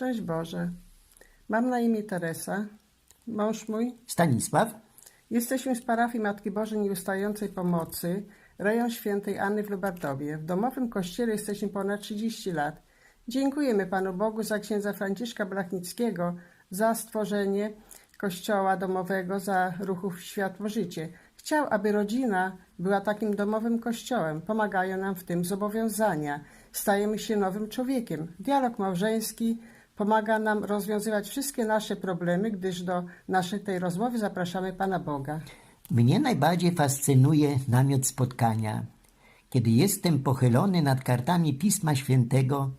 Szczęść Boże. Mam na imię Teresa. Mąż mój. Stanisław? Jesteśmy z parafii Matki Bożej Nieustającej Pomocy, rejon świętej Anny w Lubartowie. W domowym kościele jesteśmy ponad 30 lat. Dziękujemy Panu Bogu za księdza Franciszka Blachnickiego, za stworzenie kościoła domowego, za ruchów Światło Życie. Chciał, aby rodzina była takim domowym kościołem. Pomagają nam w tym zobowiązania. Stajemy się nowym człowiekiem. Dialog małżeński pomaga nam rozwiązywać wszystkie nasze problemy, gdyż do naszej tej rozmowy zapraszamy Pana Boga. Mnie najbardziej fascynuje namiot spotkania. Kiedy jestem pochylony nad kartami Pisma Świętego,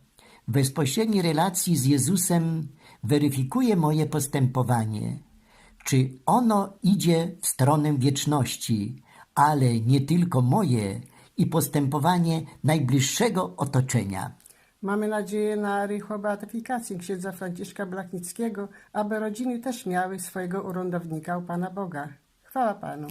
w bezpośredniej relacji z Jezusem weryfikuję moje postępowanie. Czy ono idzie w stronę wieczności, ale nie tylko moje i postępowanie najbliższego otoczenia. Mamy nadzieję na rychłą beatyfikację księdza Franciszka Blachnickiego, aby rodziny też miały swojego urądownika u Pana Boga. Chwała Panu.